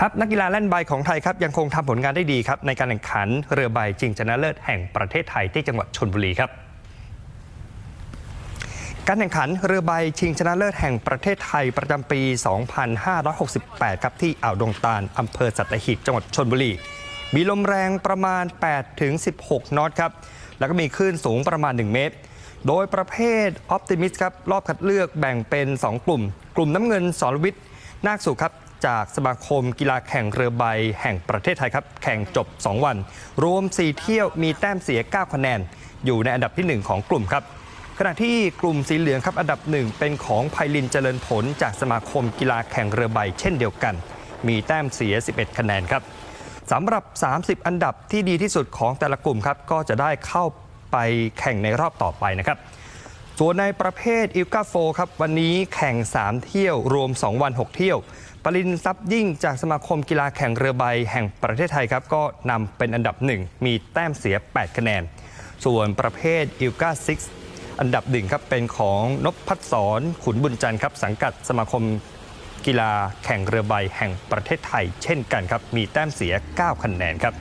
ทัพนักกีฬาแล่นใบของไทยครับยังคงทำผลงานได้ดีครับในการแข่งขันเรือใบชิงชนะเลิศแห่งประเทศไทยที่จังหวัดชนบุรีครับการแข่งขันเรือใบชิงชนะเลิศแห่งประเทศไทยประจำปี 2568 ครับที่อ่าวดงตาลอำเภอสัตหีบจังหวัดชนบุรี มีลมแรงประมาณ 8 ถึง 16 นอตครับ แล้วก็มีคลื่นสูงประมาณ 1 เมตร โดยประเภทออ t ติมิสครับ รอบคัดเลือกแบ่งเป็น 2 กลุ่ม กลุ่มน้ำเงินสรวิทย์ นาคสุขครับ จากสมาคมกีฬาแข่งเรือใบแห่งประเทศไทยครับ แข่งจบ 2 วัน รวม 4 เที่ยวมีแต้มเสีย 9 คะแนน อยู่ในอันดับที่ 1 ของกลุ่มครับ ขณะที่กลุ่มสีเหลืองครับอันดับหนึ่งเป็นของไพลินเจริญผล จากสมาคมกีฬาแข่งเรือใบเช่นเดียวกัน มีแต้มเสีย 11 คะแนนครับสำหรับ 30 อันดับที่ดีที่สุดของแต่ละกลุ่มครับก็จะได้เข้าไปแข่งในรอบต่อไปนะครับ ส่วนในประเภทอิลกาโฟครับวันนี้แข่ง 3 เที่ยวรวม 2 วัน 6 เที่ยว ปรินทรัพย์ยิ่งจากสมาคมกีฬาแข่งเรือใบแห่งประเทศไทยครับก็นำเป็นอันดับหนึ่งมีแต้มเสีย 8 คะแนน ส่วนประเภทอิลกาซิกอันดับหนึ่งครับเป็นของนพพัฒสอนขุนบุญจันทร์ครับสังกัดสมาคมกีฬาแข่งเรือใบแห่งประเทศไทย เช่นกันครับมีแต้มเสีย 9 คะแนนครับ